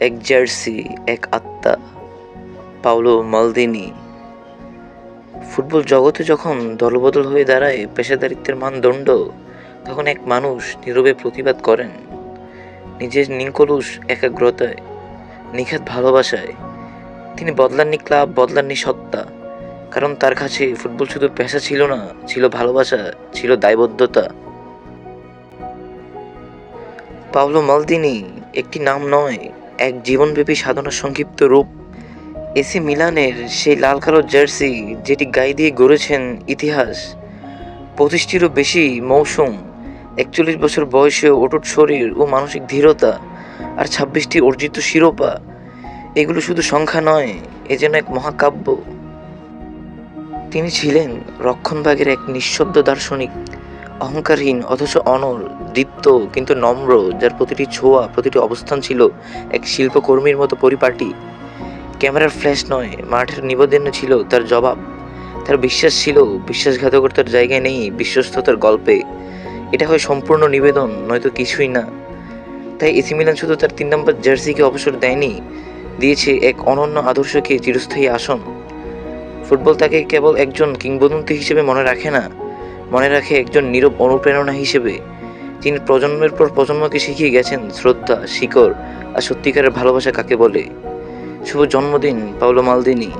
এক জার্সি, এক আত্মা। Paolo Maldini. ফুটবল জগতে যখন দলবদল হয়ে দাঁড়ায়, পেশাদারিত্বের মানদণ্ড, তখন এক মানুষ নীরবে প্রতিবাদ করেন। নিজের নিঙ্কলুষ একাগ্রতায়, নিখাত ভালোবাসায়। তিনি বদলাননি ক্লাব, বদলাননি সত্তা। কারণ তার কাছে ফুটবল শুধু পেশা ছিল না, ছিল ভালোবাসা, ছিল দায়বদ্ধতা। পাওলো মালদিনি একটি নাম নয় এক জীবনব্যাপী সাধনার সংক্ষিপ্ত রূপ। এসি মিলানের সেই লাল কালো জার্সি যেটি গায়ে দিয়ে গড়েছেন ইতিহাস পঁচিশটিরও বেশি মৌসুম, একচল্লিশ বছর বয়সে অটুট শরীর ও মানসিক ধীরতা, আর ছাব্বিশটি অর্জিত শিরোপা, এগুলো শুধু সংখ্যা নয়, এ যেন এক মহাকাব্য। তিনি ছিলেন রক্ষণভাগের এক নিঃশব্দ দার্শনিক। অহংকারহীন, অথচ অনর দীপ্ত, কিন্তু নম্র, যার প্রতিটি ছোঁয়া, প্রতিটি অবস্থান ছিল এক শিল্পকর্মীর মতো পরিপাটি। ক্যামেরার ফ্ল্যাশ নয়, মাঠের নিবেদনে ছিল তার জবাব। তার বিশ্বাস ছিল, বিশ্বাসঘাতকতার জায়গায় নেই বিশ্বস্ততার গল্পে। এটা হয় সম্পূর্ণ নিবেদন, নয়তো কিছুই না। তাই এসি মিলান শুধু তার তিন নম্বর জার্সিকে অবসর দেয়নি, দিয়েছে এক অনন্য আদর্শকে চিরস্থায়ী আসন। ফুটবল তাকে কেবল একজন কিংবদন্তি হিসেবে মনে রাখে না মনে রাখে একজন নীরব অনুপ্রেরণা হিসেবে। তিনি প্রজন্মের পর প্রজন্মকে শিখিয়ে গেছেন শ্রদ্ধা, শিকড় আর সত্যিকারের ভালোবাসা কাকে বলে। শুভ জন্মদিন, পাওলো মালদিনী।